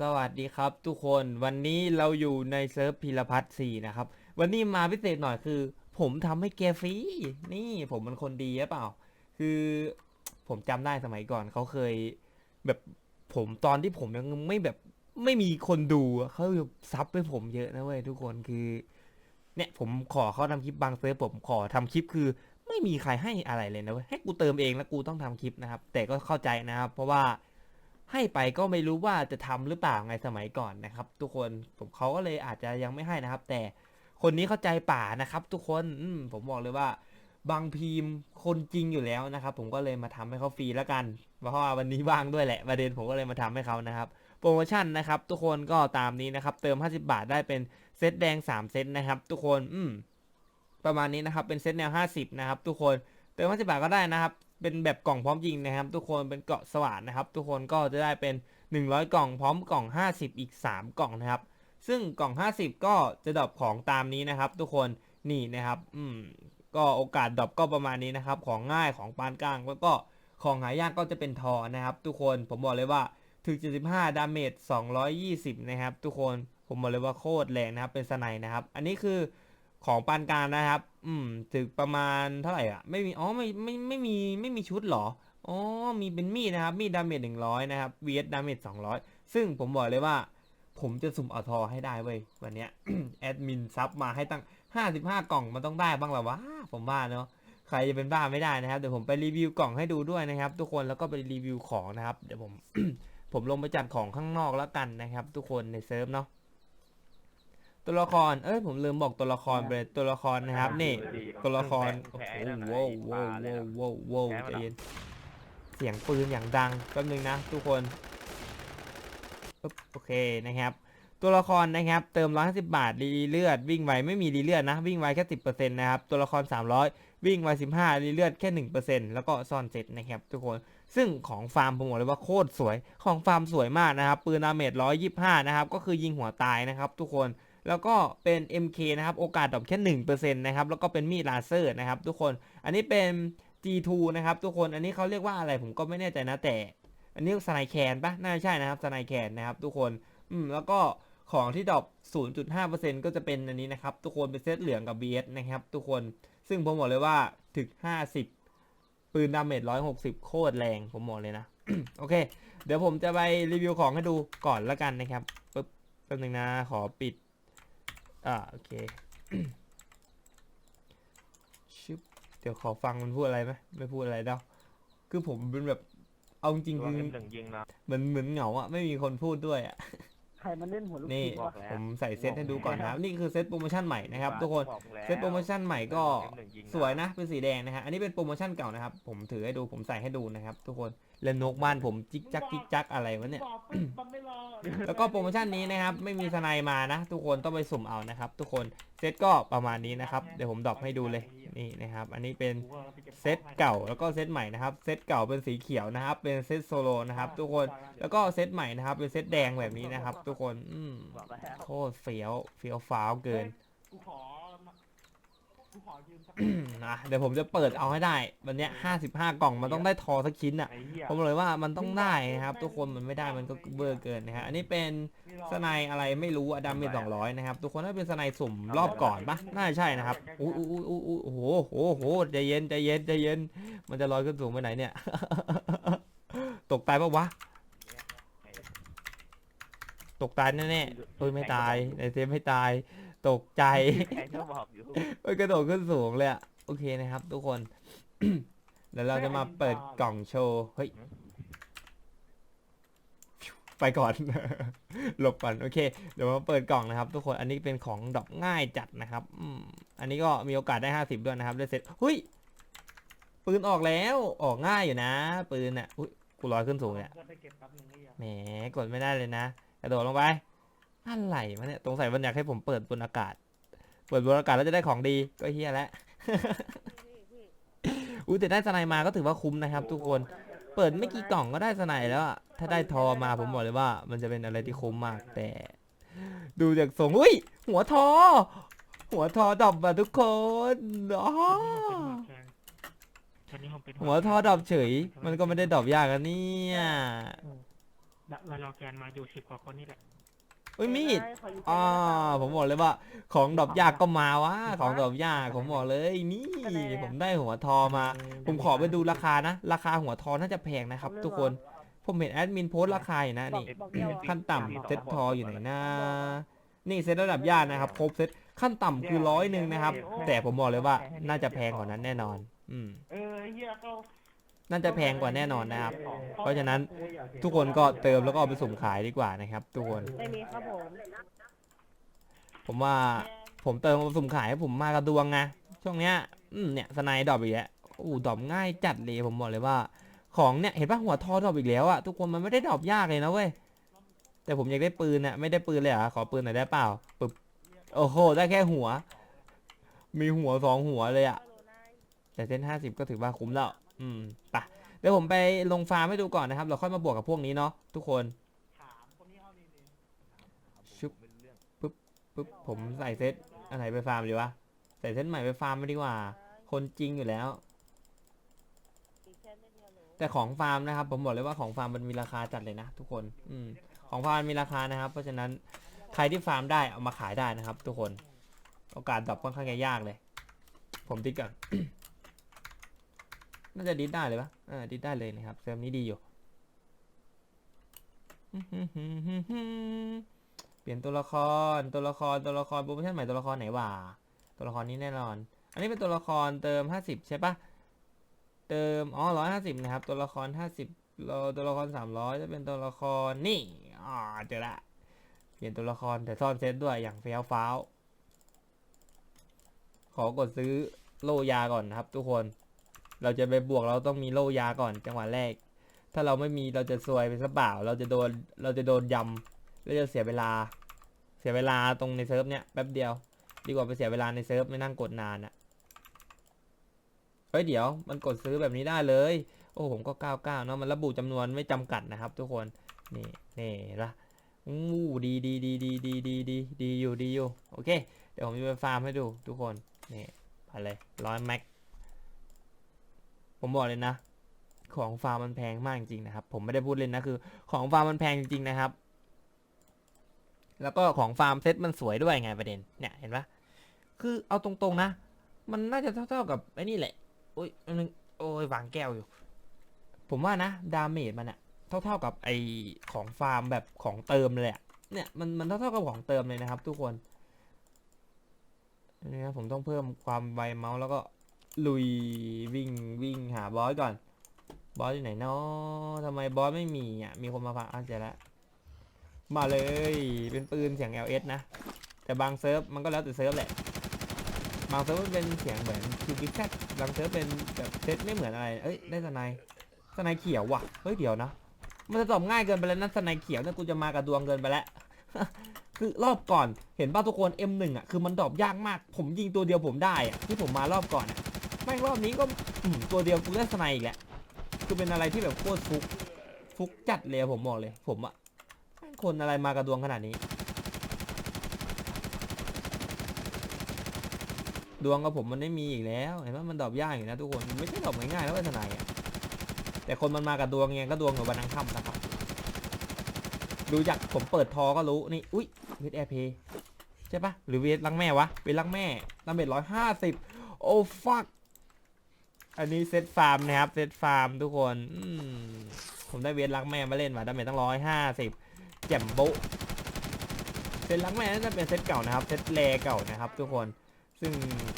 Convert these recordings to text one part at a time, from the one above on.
สวัสดีครับทุกคนวันนี้เราอยู่ในเซิร์ฟพีรพัฒน์สี่นะครับ วันนี้มาพิเศษหน่อยคือ ผมทำให้แกฟรีนี่ผมเป็นคนดีหรือเปล่า คือผมจำได้สมัยก่อนเขาเคย แบบผมตอนที่ผมยังไม่แบบไม่มีคนดูเขาซับไปผมเยอะนะเว้ยทุกคนคือ เนี่ยผมขอเขาทำคลิปบางเซิร์ฟผมขอทำคลิปคือ ไม่มีใครให้อะไรเลยนะเว้ยให้กูเติมเองแล้วกูต้องทำคลิปนะครับ แต่ก็เข้าใจนะครับ เพราะว่า ให้ไปก็ไม่รู้ว่าจะทำหรือเปล่าไงสมัยก่อนนะครับ ทุกคนผมเขาก็เลยอาจจะยังไม่ให้นะครับ แต่คนนี้เข้าใจป่านะครับ ทุกคนอผมบอกเลยว่า บางพีมคนจริงอยู่แล้วนะครับ ผมก็เลยมาทำให้เขาฟรีแล้วกัน เพราะว่าวันนี้ว่างด้วยแหละประเด็นผมก็เลยมาทำให้เขานะครับโปรโมชั่นนะครับ ทุกคนก็ตามนี้นะครับ เติม 50 บาทได้เป็นเซตแดง 3 เซตนะครับ ทุกคนอืมประมาณนี้นะครับเป็นเซตแนว 50 นะครับ ทุกคนเติม 50 บาทก็ได้นะครับ เป็นแบบกล่องพร้อมยิงนะครับ ทุกคนเป็นเกาะสว่านนะครับ ทุกคนก็จะได้เป็น 100 กล่องพร้อมกล่อง 50 อีก 3 กล่องนะครับ ซึ่งกล่อง 50 ก็จะดรอปของตามนี้นะครับ ทุกคนนี่นะครับ อืมก็โอกาสดรอปก็ประมาณนี้นะครับ ของง่ายของปานกลางแล้วก็ของหายากก็จะเป็นทอนะครับ ทุกคนผมบอกเลยว่าถึง 75 ดาเมจ 220 นะครับ ทุกคนผมบอกเลยว่าโคตรแรงนะครับเป็นสไนนะครับ อันนี้คือของปานกลางนะครับ อืมถึงประมาณเท่าไหร่อะ ไม่มี อ๋อ ไม่ไม่ไม่มีไม่มีชุดหรอ อ๋อ มีเป็นมีดนะครับ มีดดาเมจ100นะครับ VS ดาเมจ200ซึ่งผมบอกเลยว่า ผมจะสุ่มเอาทอให้ได้เว้ย วันเนี้ยแอดมินซับมาให้ตั้ง55กล่องมันต้องได้บ้างแหละวะ ผมว่าเนาะใครจะเป็นบ้าไม่ได้นะครับ เดี๋ยวผมไปรีวิวกล่องให้ดูด้วยนะครับ ทุกคนแล้วก็ไปรีวิวของนะครับ เดี๋ยวผมผมลงไปจัดของข้างนอกแล้วกันนะครับ ทุกคนในเซิร์ฟเนาะ ตัวละคร เอ้ยผมลืมบอกตัวละครไปเลยตัวละครนะครับนี่ ตัวละครโอ้โหว้าวว้าวว้าวว้าวว้าวใจเย็นเสียงปืนอย่างดังแป๊บนึงนะทุกคนปึ๊บโอเคนะครับ ตัวละครนะครับ เติม150บาทรีเลือด วิ่งไวไม่มีรีเลือดนะ วิ่งไวแค่10%นะครับ ตัวละคร300วิ่งไว15รีเลือดแค่1%แล้วก็ซ่อนเสร็จนะครับทุกคนซึ่งของฟาร์มผมบอกเลยว่าโคตรสวยของฟาร์มสวยมากนะครับ ปืนดาเมจ125นะครับ ก็คือยิงหัวตายนะครับ ทุกคน แล้วก็เป็น MK นะครับ โอกาสดรอปแค่ 1%นะครับ แล้วก็เป็นมีดลาเซอร์นะครับ ทุกคน อันนี้เป็น G2 นะครับทุกคน อันนี้เขาเรียกว่าอะไรผมก็ไม่แน่ใจนะแต่ อันนี้สไนแคนปะน่าจะใช่นะครับสไนแคนนะครับทุกคน อืม แล้วก็ของที่ดรอป0.5%ก็จะเป็นอันนี้นะครับ ทุกคน เป็นเซตเหลืองกับ BS นะครับ ทุกคน ซึ่งผมบอกเลยว่าถึง 50 ปืนดาเมจ160 โคตรแรง ผมบอกเลยนะ โอเค เดี๋ยวผมจะไปรีวิวของให้ดูก่อนล้วกันนะครับ ปึ๊บ แป๊บนึงนะ ขอปิด อ่าโอเคชึบเดี๋ยวขอฟังมันพูดอะไรไหมไม่พูดอะไรเด้าคือผมเป็นแบบเอาจริงๆตัวคือเอ็มหนึ่งยิงนะเหมือนเหมือนเหงาอะไม่มีคนพูดด้วยอะใครมันเล่นหัวลูกนี่ชิ้นบอวะกแล้วผมใส่เซตให้ดูก่อนนะครับนี่คือเซตโปรโมชั่นใหม่นะครับทุกคนบอกแล้วเซตโปรโมชั่นใหม่ก็เอ็มหนึ่งยิงสวยนะเป็นสีแดงนะฮะอันนี้เป็นโปรโมชั่นเก่านะครับ ผมถือให้ดูผมใส่ให้ดูนะครับ ทุกคน แล้วนกบ้านผมจิกจักจิกจักอะไรวะเนี่ย บอกปุ๊บมันไม่รอแล้วก็โปรโมชั่นนี้นะครับ ไม่มีสไนมานะ ทุกคนต้องไปสุ่มเอานะครับ ทุกคนเซตก็ประมาณนี้นะครับ เดี๋ยวผมดรอปให้ดูเลยนี่นะครับ อันนี้เป็นเซตเก่าแล้วก็เซตใหม่นะครับเซตเก่าเป็นสีเขียวนะครับ เป็นเซตโซโลนะครับ ทุกคนแล้วก็เซตใหม่นะครับ เป็นเซตแดงแบบนี้นะครับ ทุกคนอืมโคตรเฟี้ยวเฟี้ยวฟ้าวเกิน กูขอ กูขอยืมสักนะเดี๋ยวผมจะเปิดเอาให้ได้ วันเนี้ยห้าสิบห้ากล่องมันต้องได้ทอสักชิ้นอะ ไอ้เหี้ยผมบอกเลยว่ามันต้องได้นะครับ ทุกคนมันไม่ได้มันก็เบอร์เกินนะฮะอันนี้เป็นสไนด์อะไรไม่รู้อะดาเมจสองร้อยนะครับ ทุกคนถ้าเป็นสไนด์สุ่มรอบก่อนปะน่าจะใช่นะครับอู้อู้อู้อู้อู้โอ้โหโอ้โหใจเย็นใจเย็นใจเย็น มันจะลอยขึ้นสูงไปไหนเนี่ย ตกตายปะวะ ตกตายแน่ๆเอ้ยไม่ตายในเซฟไม่ตาย ตกใจใครก็บอกอยู่เอ้ยกระโดดขึ้นสูงเลยอะโอเคนะครับ ทุกคน เดี๋ยวเราจะมาเปิดกล่องโชว์เฮ้ยไปก่อน หลบก่อนโอเค เดี๋ยวมาเปิดกล่องนะครับ ทุกคนอันนี้เป็นของดอกง่ายจัดนะครับอืมอันนี้ก็มีโอกาสได้ห้าสิบด้วยนะครับได้เซ็ตเฮ้ยปืนออกแล้วออกง่ายอยู่นะ ปืนอะอุ้ยกูลอยขึ้นสูงเนี่ยจะไปเก็บแป๊บนึงไอ้เหี้ยแหมกดไม่ได้เลยนะ กระโดดลงไป อะไรวะเนี่ยสงสัยมันอยากให้ผมเปิดบนอากาศ เปิดบนอากาศแล้วจะได้ของดีก็เฮียแล้วอุ้ยแต่ได้สไนด์มาก็ถือว่าคุ้มนะครับ ทุกคน เปิดไม่กี่กล่องก็ได้สไนด์แล้วอะถ้าได้ทอมาผมบอกเลยว่า มันจะเป็นอะไรที่คุ้มมากแต่ ดูจากทรงอุ้ยหัวทอ หัวทอดอบอะทุกคนอ๋อหัวทอดอบเฉย มันก็ไม่ได้ดอบยากอะเนี่ยเรารอแกนมาอยู่สิบกว่าคนนี่แหละ เอ้ยมีดขอยืมอ่าผมบอกเลยว่า ของดอกยากก็มาวะของดอกยากผมบอกเลยนี่ผมได้หัวทอมา ผมขอไปดูราคานะ ราคาหัวทอน่าจะแพงนะครับ ทุกคนผมเห็นแอดมินโพสต์ราคาอยู่นะนี่บอกเดียวอะ ขั้นต่ำเซ็ตทออยู่ไหนนะนี่เซ็ตระดับยากนะครับครบเซ็ตขั้นต่ำคือร้อยหนึ่งนะครับ แต่ผมบอกเลยว่าน่าจะแพงกว่านั้นแน่นอน อืม เออเฮียก็ น่าจะแพงกว่าแน่นอนนะครับ เพราะฉะนั้นทุกคนก็เติมแล้วก็เอาไปสุ่มขายดีกว่านะครับ ทุกคน ไม่มีครับผมผมว่าผมเติมเอาไปสุ่มขายผมมากระดวงไงช่วงเนี้ยอืมเนี่ยสไนด์ดรอปอีกแล้วโอ้ดรอปง่ายจัดเลยผมบอกเลยว่า ของเนี่ยเห็นปะหัวทอดรอปอีกแล้วอะทุกคนมันไม่ได้ดรอปยากเลยนะเว้ยแต่ผมอยากได้ปืนอะไม่ได้ปืนเลยเหรอะขอปืนหน่อยได้เปล่าปึ๊บโอ้โหได้แค่หัว มีหัวสองหัวเลยอะแต่เส้นห้าสิบก็ถือว่าคุ้มแล้ว อืมปะเดี๋ยวผมไปลงฟาร์มให้ดูก่อนนะครับ เราค่อยมาบวกกับพวกนี้เนาะทุกคน ถามคนนี้เอานี่นี่ชุบปุ๊บผมใส่เซตอะไรไปฟาร์มดีวะ ใส่เซตใหม่ไปฟาร์มไม่ดีกว่า คนจริงอยู่แล้ว แต่ของฟาร์มนะครับ ผมบอกเลยว่าของฟาร์มมันมีราคาจัดเลยนะทุกคน อืม ของฟาร์มมีราคานะครับ เพราะฉะนั้นใครที่ฟาร์มได้เอามาขายได้นะครับ ทุกคน โอกาสดรอปค่อนข้างจะยากเลย ผมติดก่อน น่าจะดิดได้เลยปะอ่าดิดได้เลยนะครับเซิร์ฟนี้ดีอยู่ เปลี่ยนตัวละคร ตัวละคร ตัวละครโปรโมชั่นใหม่ตัวละครไหนวะ ตัวละครนี้แน่นอน อันนี้เป็นตัวละครเติม 50 ใช่ปะเติม อ๋อ150นะครับ ตัวละคร50เราตัวละคร300จะเป็นตัวละครนี่อ่าเจอละ เปลี่ยนตัวละครแต่ซ่อนเซตด้วยอย่างเฟี้ยวฟ้าว ขอกดซื้อโลยาก่อนนะครับทุกคน เราจะไปบวกเราต้องมีโลยาก่อนจังหวะแรก ถ้าเราไม่มีเราจะซวยไปซะเปล่าเราจะโดนเราจะโดนยำแล้วจะเสียเวลา เสียเวลาตรงในเซิร์ฟเนี้ยแป๊บเดียว ดีกว่าไปเสียเวลาในเซิร์ฟไม่นั่งกดนานอะเฮ้ยเดี๋ยวมันกดซื้อแบบนี้ได้เลย โอ้ผมก็ก้าวก้าเนาะมันระบุจำนวนไม่จำกัดนะครับ ทุกคนนี่นี่ละอู้ดีดีดีดีดีดีดีดีอยู่ดีอยู่โอเค เดี๋ยวผมจะไปฟาร์มให้ดูทุกคนนี่ไปเลยร้อยแม็ก ผมบอกเลยนะ ของฟาร์มมันแพงมากจริงๆนะครับ ผมไม่ได้พูดเล่นนะคือ ของฟาร์มมันแพงจริงๆนะครับ แล้วก็ของฟาร์มเซ็ตมันสวยด้วยไงประเด็น เนี่ยเห็นปะคือเอาตรงๆนะ มันน่าจะเท่าๆกับไอ้นี่แหละ โอ้ยอันนึงโอ้ยวางแก้วอยู่ ผมว่านะ ดาเมจมันอะเท่าๆกับไอของฟาร์มแบบของเติมเลยอะเนี่ยมันมันเท่าๆกับของเติมเลยนะครับ ทุกคนนี่นะผมต้องเพิ่มความไวเมาส์แล้วก็ ลุยวิ่งวิ่งหาบอสก่อน บอสอยู่ไหนเนาะทำไมบอสไม่มีอะมีคนมาพาอะเจแล้วมาเลยเป็นปืนเสียง LS นะ แต่บางเซิร์ฟมันก็แล้วแต่เซิร์ฟแหละ บางเซิร์ฟมันเป็นเสียงเหมือนคิวบิแคทบางเซิร์ฟเป็นแบบเซตไม่เหมือนอะไร เอ้ยได้สไนสไนเขียวว่ะเฮ้ยเดี๋ยวนะมันจะตอบง่ายเกินไปแล้วนะสไนเขียวเนี่ยกูจะมากับดวงเกินไปแล้วคือรอบก่อนเห็นป่ะทุกคน M1 อะคือมันดรอปยากมาก ผมยิงตัวเดียวผมได้อะที่ผมมารอบก่อนอะ แม่งรอบนี้ก็อืมตัวเดียวกูได้สไนอีกแหล้วคือเป็นอะไรที่แบบโคตรฟุก ฟุกจัดเลยอะผมบอกเลย ผมอะแม่งคนอะไรมากระดวงขนาดนี้ ดวงกับผมมันไม่มีอีกแล้วเห็นว่ามันดอปยากอยู่นะทุกคนมันไม่ใช่ดอปง่ายๆแล้วเป็นทนายอะแต่คนมันมากับดวงไงก็ดวงกับวันนังค่ำนะครับดูจากผมเปิดทอก็รู้นี่อุ้ยเวทแอร์เพใช่ปะหรือเวทลังแม่วะเวทลังแม่ลำเบ็ดร้อยห้าสิบโอ้ฟัก อันนี้เซตฟาร์มนะครับเซตฟาร์มทุกคนผมได้เวทลักแม่มาเล่นมาดาเมจตั้งร้อยห้าสิบแจ่มบะเซตลักแม่น่าจะเป็นเซตเก่านะครับเซตแรเก่านะครับ ทุกคนซึ่ง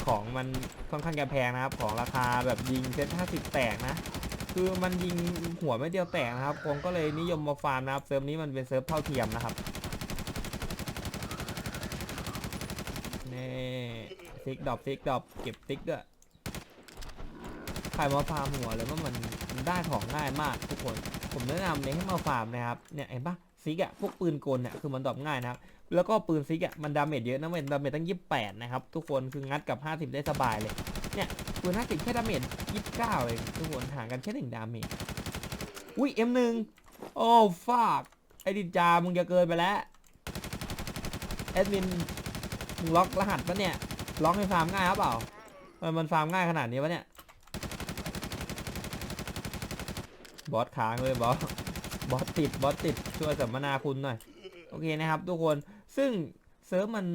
ของมันค่อนข้างจะแพงนะครับ ของราคาแบบยิงเซตห้าสิบแตกนะ คือมันยิงหัวไม่เดียวแตกนะครับผมก็เลยนิยมมาฟาร์มนะครับเซิร์ฟนี้มันเป็นเซิร์ฟเท่าเทียมนะครับนี่ซิกดอบซิกดอบเก็บซิกด้วย ครมาฟาร์มหัวเลยว่ามันได้ของง่ายมากทุกคน ผมแนะนำเลยให้มาฟาร์มนะครับเนี่ยเห็นปะซิกอะพวกปืนกลเนี่ยคือมันดรอปง่ายนะครับแล้วก็ปืนซิกอะมันดาเมจเยอะนะเว้ยดาเมจตั้งยี่แปดนะครับ ทุกคนคืองัดกับ 50 ได้สบายเลยเนี่ยปืน50แค่ดาเมจยี่สิบเก้าเองทุกคนห่างกันแค่หนึ่งดาเมจอุ้ย M1 โอ้ฟากไอดิจามึงจะเกินไปแล้วแอดมินมึงล็อกรหัสปะเนี่ยล็อกให้ฟาร์มง่ายหรือเปล่ามันฟาร์มง่ายขนาดนี้วะเนี่ย บอสค้างเลยบอสบอสติดบอสติดช่วยสัมมนาคุณหน่อย โอเคนะครับ ทุกคนซึ่งเซิร์ฟมัน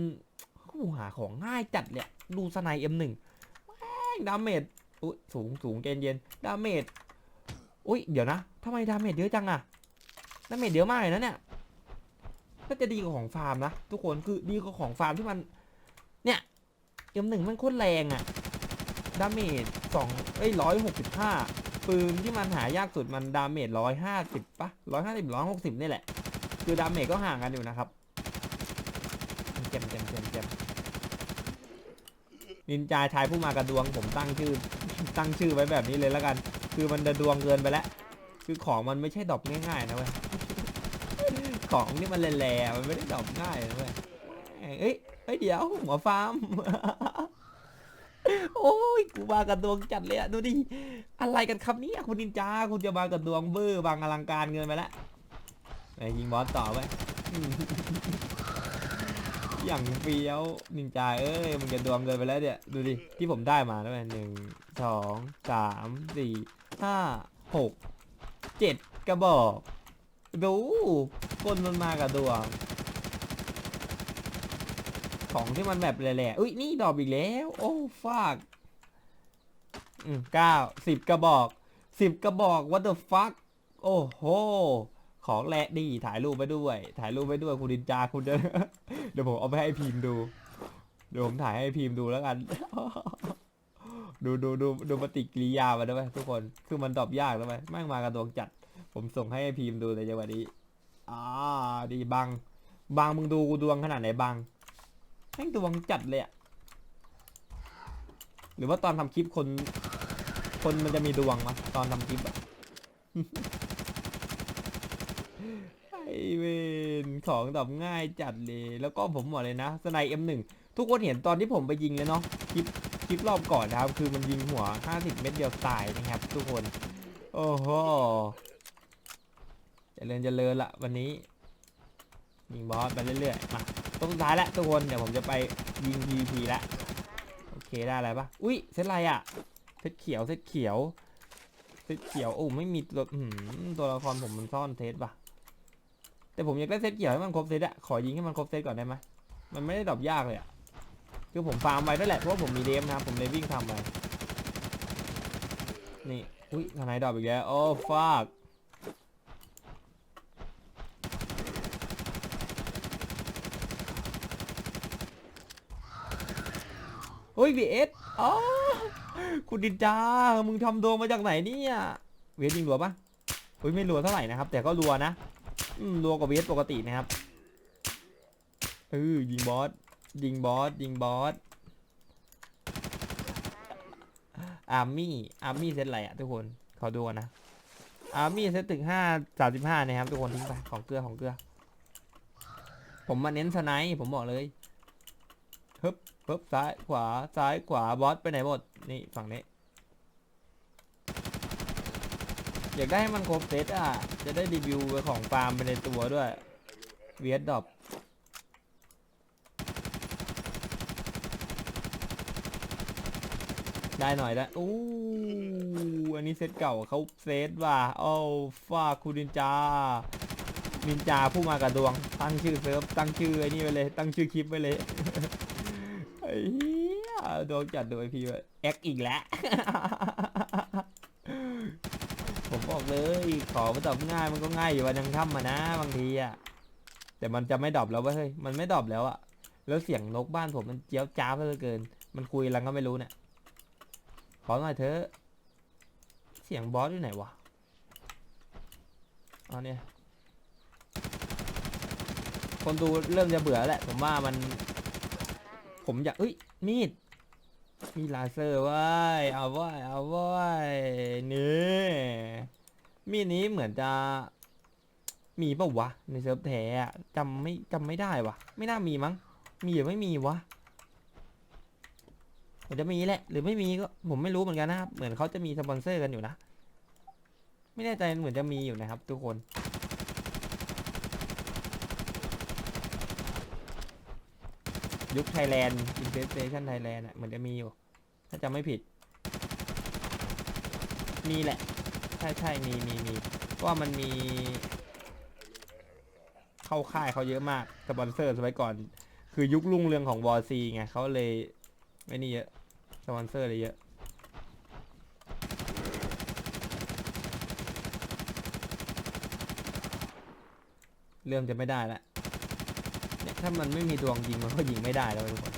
คู่หาของง่ายจัดเลยดูสไนเอ็มหนึ่งแม่งดาเมจอุ้ยสูงสูงเย็นเย็นดาเมจอุ้ยเดี๋ยวนะทำไมดาเมจเยอะจังอะดาเมจเยอะมากเลยนะเนี่ยก็จะดีกว่าของฟาร์มนะทุกคนคือดีกว่าของฟาร์มที่มัน เนี่ยเอ็มหนึ่งมันโคตรแรงอะดาเมจสองเอ้ยร้อยหกสิบห้า ปืนที่มันหายากสุดมันดาเมจร้อยห้าสิบปะร้อยห้าสิบร้อยหกสิบนี่แหละ คือดาเมจก็ห่างกันอยู่นะครับเจ็มเจ็มเจ็มเจ็มนินจาชายผู้มากระดวงผมตั้งชื่อ ตั้งชื่อไว้แบบนี้เลยแล้วกัน คือมันจะดวงเกินไปแล้ว คือของมันไม่ใช่ดอปง่ายๆนะเว้ย ของนี่มันแหล่ๆมันไม่ได้ดอปง่ายนะเว้ย เอ้ยเอ้ยเดี๋ยวหมอฟาร์ม โอ้ยกูมากระดวงจัดเลยอะดูดิอะไรกันครับเนี่ยคุณนินจาคุณจะมากระดวงเบอร์บางอลังการเกินไปแล้วไปยิงบอสต่อไปอืมอย่างเฟี้ยวนินจาเอ้ยมึงจะดวงเกินไปแล้วเนี่ยดูดิที่ผมได้มาแล้วหนึ่งสองสามสี่ห้าหกเจ็ดกระบอกดูคนมันมากับดวง ของที่มันแบบแหล่ๆอุ้ยนี่ดอกอีกแล้ว โอ้ฟาก อืมเก้าสิบกระบอกสิบกระบอก what the fuck โอ้โห ของแหละดีถ่ายรูปไปด้วย ถ่ายรูปไปด้วยคุณดินจาคุณเดี๋ยวเดี๋ยวผมเอาไปให้พิมพ์ดู เดี๋ยวผมถ่ายให้พิมพ์ดูแล้วกัน ดูดูดูดูปฏิกิริยามันด้วยทุกคน คือมันตอบยากแล้วไหมแม่งมากระดวงจัด ผมส่งให้พิมพ์ดูในจังหวะนี้อ่าดีบัง บังมึงดูกูดวงขนาดไหนบังแม่งดวงจัดเลยอะ รือว่าตอนทำคลิปคน คนมันจะมีดวงมะตอนทำคลิปอะไอเวนของตอบง่ายจัดเลย แล้วก็ผมบอกเลยนะสไนเอ็มหนึ่งทุกคนเห็นตอนที่ผมไปยิงเลยเนาะคลิปคลิปรอบก่อนนะครับ คือมันยิงหัว 50 เม็ดเดียวตายนะครับ ทุกคน โอ้โหเจริญเจริญละวันนี้ ยิงบอสไปเรื่อยๆมาตรงท้ายแล้วทุกคนเดี๋ยวผมจะไปยิง PVP ละ เคได้อะไรปะอุ้ยเซตอะไรอะเซตเขียวเซตเขียวเซตเขียวโอ้ไม่มีตัวตัวละครผมมันซ่อนเซตปะแต่ผมอยากได้เซตเกี่ยวให้มันครบเซตอะขอยิงให้มันครบเซตก่อนได้ไหมมันไม่ได้ดรอปยากเลยอะคือผมฟาร์มไว้ด้วยแหละเพราะว่าผมมีเดมนะผมเลยวิ่งทำไปนี่อุ้ยทนายดรอปอีกแล้วโอ้ฟาก เฮ้ยวีเอสอ๋อคุณดินจามึงทำโดมมาจากไหนเนี่ยเวทยิงรัวปะอุ้ยไม่รัวเท่าไหร่นะครับ แต่ก็รัวนะอืมรัวกว่าเวสปกตินะครับเออยิงบอสยิงบอสยิงบอสอาร์มี่อาร์มี่เซตอะไรอะทุกคนขอดูนะอาร์มี่เซตถึงห้าสามสิบห้านะครับทุกคนทิ้งไปของเกลือของเกลือ ผมมาเน้นสไนป์ผมบอกเลยฮึบ ฮึบซ้ายขวาซ้ายขวาบอสไปไหนหมดนี่ฝั่งนี้ อยากได้ให้มันครบเซตอะ จะได้รีวิวของฟาร์มไปในตัวด้วยเวียดดอปได้หน่อยได้อู้อันนี้เซตเก่าเขาเซตว่ะโอ้ฟาคูนินจานินจาผู้มากระดวง ตั้งชื่อเซิร์ฟตั้งชื่อไอ้นี่ไปเลย ตั้งชื่อคลิปไปเลย เหี้ยโดนจัดโดยพี่แอคอีกแล้ว ผมบอกเลยขอมันตอบง่ายมันก็ง่ายอยู่วันยังค่ำมานะ บางทีอะ แต่มันจะไม่ดอปแล้วเว้ยเฮ้ย มันไม่ดอปแล้วอะ แล้วเสียงนกบ้านผมมันเจี๊ยวจ้าเหลือเกิน มันคุยอะไรก็ไม่รู้เนี่ย ขอหน่อยเถอะ เสียงบอสอยู่ไหนวะเอเนี่ยคนดูเริ่มจะเบื่อแล้วแหละผมว่ามัน ผมอยากเอ้ย มีด มีลาเซอร์ว้ยเอาว้ยเอาว้ยนี่มีดนี้เหมือนจะ มีเปล่าวะ ในเซิร์ฟแท้อะจำไม่จำไม่ได้วะไม่น่ามีมั้ง มีหรือไม่มีวะมันจะมีแหละ หรือไม่มีก็ผมไม่รู้เหมือนกันนะครับ เหมือนเขาจะมีสปอนเซอร์กันอยู่นะ ไม่แน่ใจเหมือนจะมีอยู่นะครับ ทุกคน ยุคไทยแลนด์ Infestation Thailand อะเหมือนจะมีอยู่ ถ้าจำไม่ผิด มีแหละ ใช่ใช่มีมีมีเพราะว่ามันมี เข้าค่ายเขาเยอะมากสปอนเซอร์สมัยก่อน คือยุครุ่งเรืองของวอซีไงเขาเลยไม่นี่เยอะสปอนเซอร์เลยเยอะเริ่มจะไม่ได้แล้ว ถ้ามันไม่มีดวงยิงมันก็ยิงไม่ได้แล้วทุกคน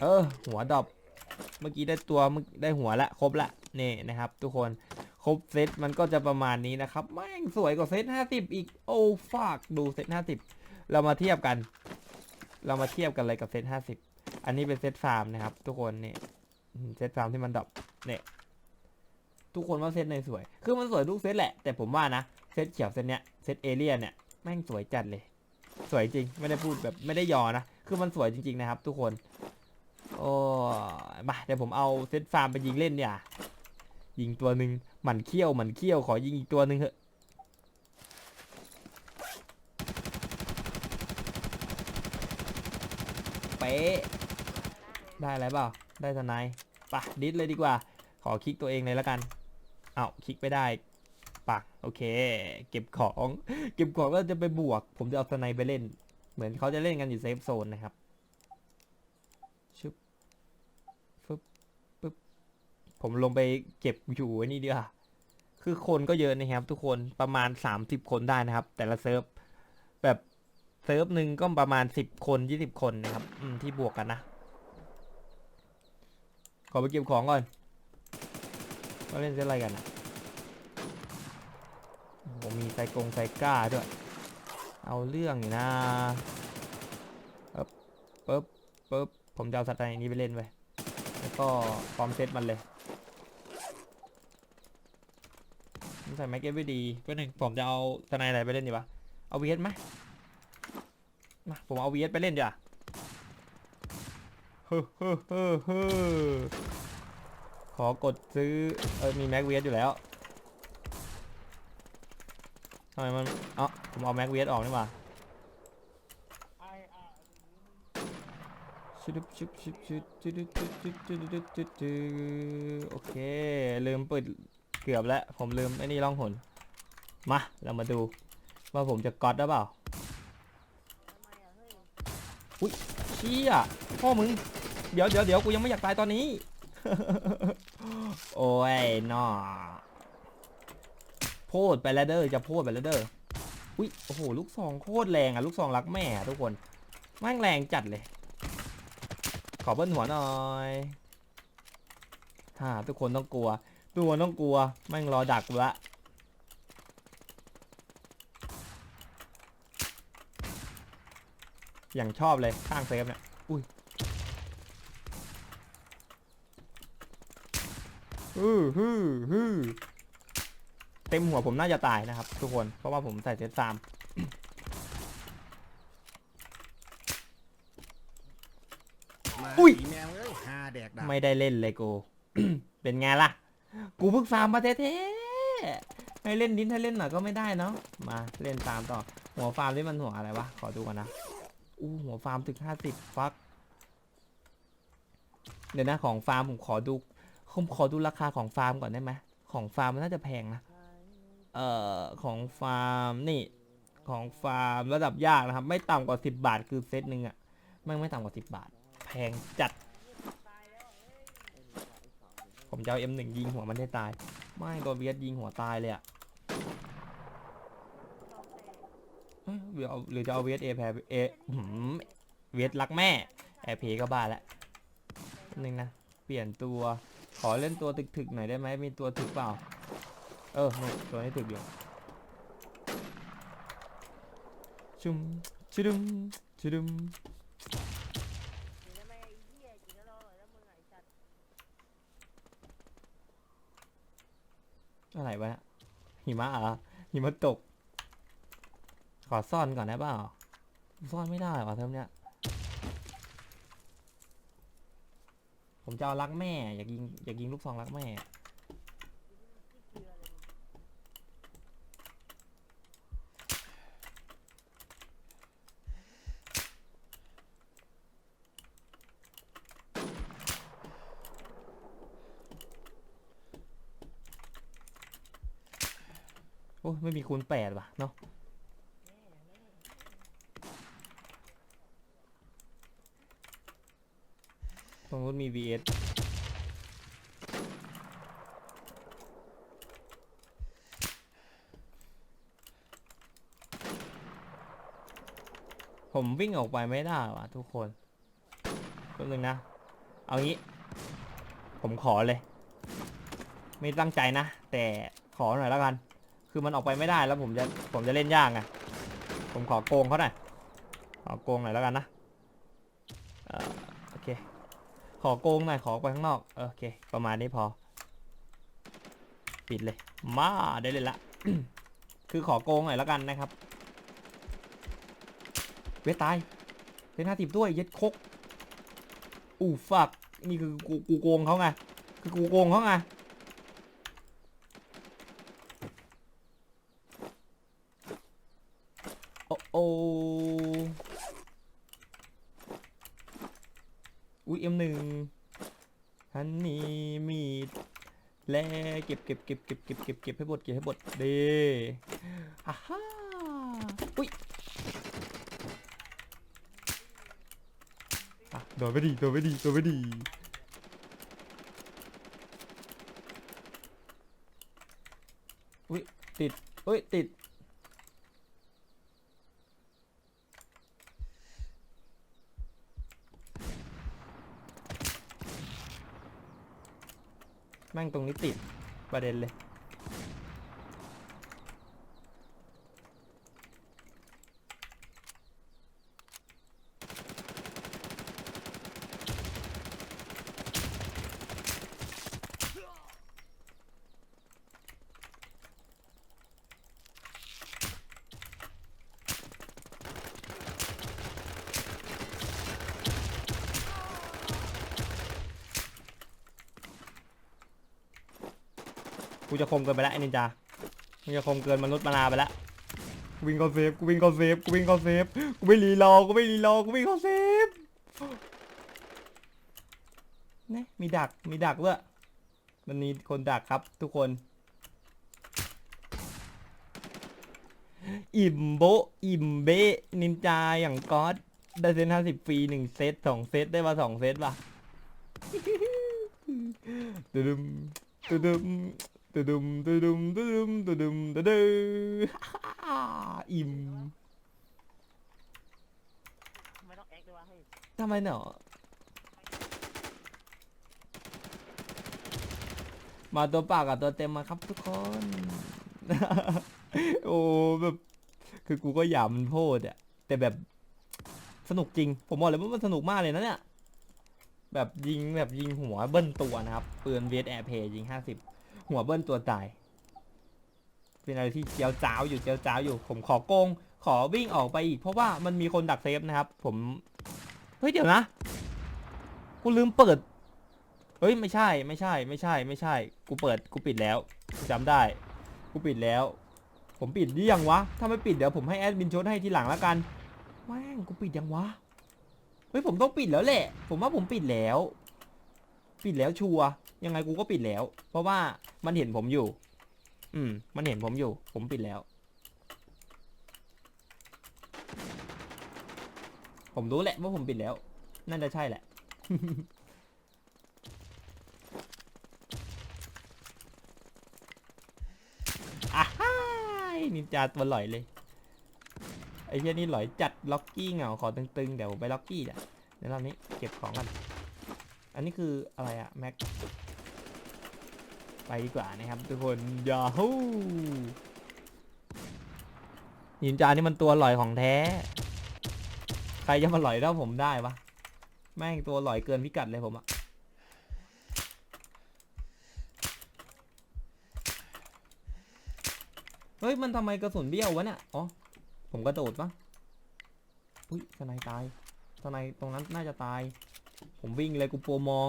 เออ หัวดอปเมื่อกี้ได้ตัวเมื่อได้หัวละครบละนี่นะครับ ทุกคนครบเซตมันก็จะประมาณนี้นะครับแม่งสวยกว่าเซตห้าสิบอีกโอ้ฟากดูเซตห้าสิบเรามาเทียบกัน เรามาเทียบกันเลยกับเซตห้าสิบอันนี้เป็นเซตฟาร์มนะครับ ทุกคนนี่เซตฟาร์มที่มันดอปเนี่ยทุกคนว่าเซตไหนสวย คือมันสวยทุกเซตแหละ แต่ผมว่านะ เซตเขียวเซตเนี้ย เซตเอเลียนเนี่ย แม่งสวยจัดเลย สวยจริงไม่ได้พูดแบบไม่ได้ยอนะคือมันสวยจริง ๆนะครับ ทุกคน โอ้มาเดี๋ยวผมเอาเซตฟาร์มไปยิงเล่นเนี่ยยิงตัวหนึ่งหมันเขี้ยวหมันเขี้ยวขอยิงอีกตัวหนึ่งเถอะเป๊ะได้อะไรเปล่าได้ทนายปะดิสเลยดีกว่า ขอคลิกตัวเองเลยแล้วกันเอาคลิกไม่ได้ ปักโอเค เก็บของ เก็บของแล้วจะไปบวก ผมจะเอาสไนไปเล่น เหมือนเขาจะเล่นกันอยู่เซฟโซนนะครับชึบฟึบปึ๊บผมลงไปเก็บอยู่นี่ดีกว่าคือคนก็เยอะนะครับทุกคนประมาณ 30 คนได้นะครับ แต่ละเซิร์ฟแบบเซิร์ฟหนึ่งก็ประมาณ 10 คน 20 คนนะครับที่บวกกันนะ ขอไปเก็บของก่อนว่าเล่นเล่นอะไรกันอะ ผมมีไซกงไซก้าด้วย เอาเรื่องอยู่นะปึ๊บปึ๊บปึ๊บผมจะเอาสัตว์นนี้ไปเล่นไปแล้วก็ฟอร์มเซตมันเลยใส่แม็กเก็ตไว้ดีเพื่อนหนึ่งผมจะเอาสไนอะไรไปเล่นดีวะเอาวีเอสไหมมาผมเอาวีเอสไปเล่นดีกว่าเฮ้อเฮ้อเฮ้อเฮ้อขอกดซื้อเออมีแม็กวีเอสอยู่แล้ว ทำไมมันเอ๋อผมเอาแม็กวีเอสออกนี่หว่าไออาร์ชุดชุดชุดชุดชุดชุดชุดชุดชุดชุดชุดโอเค ลืมเปิดเกือบแล้ว ผมลืมไอ้นี่ล่องหนมา เรามาดู ว่าผมจะก๊อตหรือเปล่า อุ้ยเชี่ยพ่อมึง เดี๋ยวเดี๋ยวเดี๋ยวกูยังไม่อยากตายตอนนี้ โอ้ยนอ โพดไปแล้วเด้อจะโพดไปแล้วเด้ออุ้ยโอ้โหลูกซองโคตรแรงอะลูกซองรักแม่ทุกคนแม่งแรงจัดเลย ขอเบิ้ลหัวหน่อยฮ่าทุกคนต้องกลัว ทุกคนต้องกลัวแม่งรอดักกูละอย่างชอบเลยข้างเซฟเนี่ยอุ้ยฮือฮือฮือ เต็มหัวผมน่าจะตายนะครับ ทุกคนเพราะว่าผมใส่เซตสามมาอุ้ยอีแมวเอ้ยหาแดกดาบไม่ได้เล่นเลยกู เป็นไงล่ะ กูเพิ่งฟาร์มมาเท่ๆให้เล่นนิดให้เล่นหน่อยก็ไม่ได้เนาะมาเล่นตามต่อ หัวฟาร์มนี่มันหัวอะไรวะขอดูกันนะอู้หัวฟาร์มถึงห้าสิบฟักเดี๋ยวนะของฟาร์มผมขอดูผมขอดูราคาของฟาร์มก่อนได้ไหมของฟาร์มมันน่าจะแพงนะ เอ่อของฟาร์มนี่ของฟาร์มระดับยากนะครับ ไม่ต่ำกว่าสิบบาทคือเซตหนึ่งอะไม่ไม่ต่ำกว่าสิบบาท แพงจัด ผมจะเอา M1 ยิงหัวมันให้ตาย ไม่โดนเวียดยิงหัวตายเลยอะเอ้ยหรือเอาหรือจะเอาเวียดเอแพ้เอหืมเวียดรักแม่แอร์เพก็บ้าแล้วแป๊บนึงนะ เปลี่ยนตัว ขอเล่นตัวถึกๆหน่อยได้ไหมมีตัวถึกเปล่า เออนี่ตัวนี้ถึกอยู่ชุมชุดุมชุดุมอะไรวะหิมะเหรอหิมะตก ขอซ่อนก่อนได้เปล่าซ่อนไม่ได้ว่ะเทอมเนี้ยผมจะเอารักแม่ อยากยิงอยากยิงลูกซองรักแม่ ไม่มีคูณแปดว่ะเนาะตรงนู้นมี VS ผมวิ่งออกไปไม่ได้ว่ะทุกคนแป๊นึงนะ เอางี้ ผมขอเลย ไม่ตั้งใจนะ แต่ขอหน่อยแล้วกัน คือมันออกไปไม่ได้แล้วผมจะผมจะเล่นยากไงผมขอโกงเขาหน่อยขอโกงหน่อยแล้วกันนะออโอเค ขอโกงหน่อยขอไปข้างนอกโอเค ประมาณนี้พอ ปิดเลยมาได้เลยละคือขอโกงหน่อยแล้วกันนะครับ เวทตายเป็นห้าสิบด้วยเย็ดคกอู้ฟักนี่คือกูกูโกงเขาไงคือกูโกงเขาไง โอ้โออุ้ยเอ็มหนึ่งฮันนี่มีดแลเก็บเก็บเก็บเก็บเก็บเก็บเก็บให้หมดเก็บให้หมดเด้ฮ่าฮ่าอุ้ยอะโดนไปดีโดนไปดีโดนไปดีอุ้ยติดอุ้ยติดแม่งตรงนี้ติด ประเด็นเลย กูจะ คมเกินไปแล้วไอ้นินจากูจะคมเกินมนุษย์มานาไปแล้วกูวิ่งเข้าเซฟกูวิ่งเข้าเซฟกูวิ่งเข้าเซฟกูไม่รีรอกูไม่รีรอกูวิ่งเข้าเซฟนี่มีดักมีดักด้วยมันมีคนดักครับทุกคน อิ่มโบอิ่มเบนินจาอย่างก๊อตได้เซนห้าสิบฟรีหนึ่งเซตสองเซตได้มาสองเซตป่ะตึดึม ตึดึมตดึมตึดึมตดึมตึดึมตึดึมฮ่าอิ่มไม่ต้องแอคด้วยวะเฮ้ยทำไมเนาะมาตัวเปล่ากับตัวเต็มมาครับทุกคน โอ้แบบ คือกูก็หยามมันโพดอะแต่แบบสนุกจริง ผมบอกเลยว่ามันสนุกมากเลยนะเนี่ย แบบยิงแบบยิงหัวเบิ้ลตัวนะครับปืนเวทแอร์เพย์ยิงห้าสิบ หัวเบิ้ลตัวตาย เป็นอะไรที่เจียวจ้าวอยู่เจียวจ้าวอยู่ ผมขอโกง ขอวิ่งออกไปอีก เพราะว่ามันมีคนดักเซฟนะครับ ผม เฮ้ยเดี๋ยวนะ กูลืมเปิด เฮ้ยไม่ใช่ไม่ใช่ ไม่ใช่ ไม่ใช่ กูเปิดกูปิดแล้วกูจำได้ กูปิดแล้ว ผมปิดหรือยังวะ ถ้าไม่ปิดเดี๋ยวผมให้แอดมินชดให้ทีหลังแล้วกันแม่งกูปิดยังวะ เฮ้ยผมต้องปิดแล้วแหละ ผมว่าผมปิดแล้ว ปิดแล้วชัวยังไงกูก็ปิดแล้ว เพราะว่ามันเห็นผมอยู่ อืม มันเห็นผมอยู่ ผมปิดแล้ว ผมรู้แหละว่าผมปิดแล้ว น่าจะใช่แหละ อ้ายนินจาตัวหลอยเลยไอ้เหี้ยนี่หลอยจัดล็อกกี้เหงาขอตึงๆเดี๋ยวผมไปล็อกกี้อะเดี๋ยวรอบนี้เก็บของกัน อันนี้คืออะไรอะแม็ก ไปดีกว่านะครับทุกคนยาฮูนินจานี่มันตัวหลอยของแท้ ใครจะมาหลอยเท่าผมได้ปะแม่งตัวหลอยเกินพิกัดเลยผมอะเฮ้ย มันทำไมกระสุนเบี้ยววะเนี่ย อ๋อ ผมกระโดดปะอุ้ยสไนตายสไนตรงนั้นน่าจะตาย ผมวิ่งเลยกูโปรมอง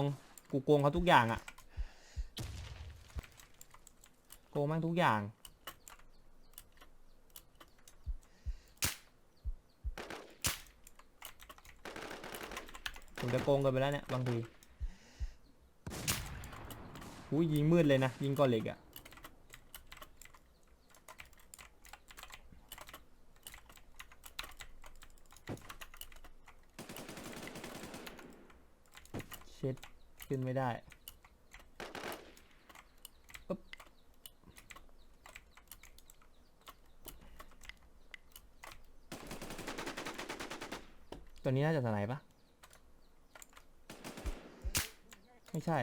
กูโกงเขาทุกอย่างอะโกงแม่งทุกอย่าง ผมจะโกงกันไปแล้วเนี่ยบางทีอุ้ยยิงมืดเลยนะ ยิงก้อนเหล็กอะเช ชิด ขึ้นไม่ได้อึ๊บตัวนี้น่าจะสไนป์ปะไม่ใช่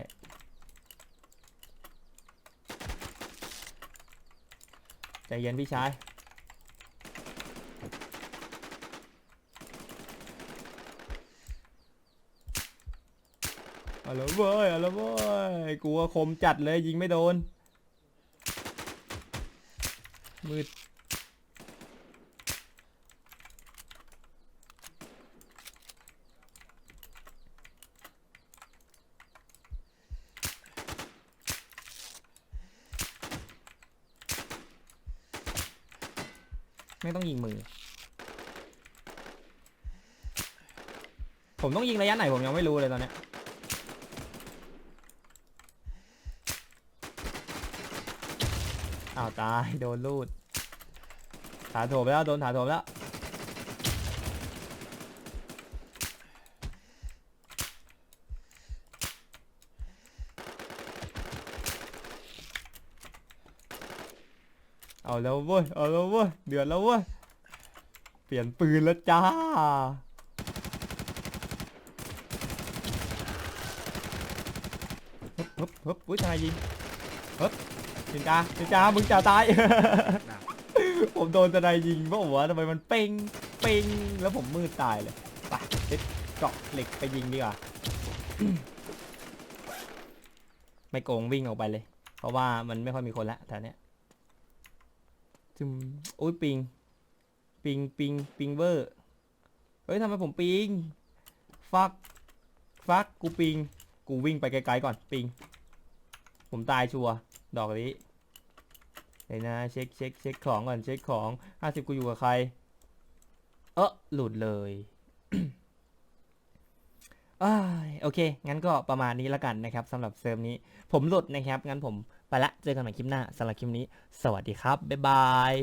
ใจเย็นพี่ชาย เอาละเว้ยเอาละเว้ยกูว่าคมจัดเลยยิงไม่โดน มืด ไม่ต้องยิงมือ ผมต้องยิงระยะไหนผมยังไม่รู้เลยตอนเนี้ย อ้าวตายโดนลูดถาโถมแล้วโดนถาโถมแล้วเอาแล้วเว้ยเอาแล้วเว้ยเดือดแล้วเว้ยเปลี่ยนปืนแล้วจ้าฮึบฮึบฮึบอุ้ยทนายยิงฮึบ จินจ้าจินจ้ามึงจะตาย ผมโดนทนายยิงเพราะว่าทำไมมันเป้งเป้งแล้วผมมืดตายเลยไปเด็ดเกาะเหล็กไปยิงดีกว่าไม่โกงวิ่งออกไปเลย เพราะว่ามันไม่ค่อยมีคนละแถวเนี้ยจึมอุ้ยปิง ปิงปิงปิงเวอร์เฮ้ยทำไมผมปิงฟักฟักกูปิง กูวิ่งไปไกลๆก่อนปิง ผมตายชัวร์ ดอกนี้เดี๋ยวนะเช็คเช็คเช็คของก่อนเช็คของห้าสิบกูอยู่กับใคร เออหลุดเลยอโอเค งั้นก็ประมาณนี้ละกันนะครับสำหรับเซิร์ฟนี้ ผมหลุดนะครับ งั้นผมไปละ เจอกันใหม่คลิปหน้าสำหรับคลิปนี้ สวัสดีครับ บ๊ายบาย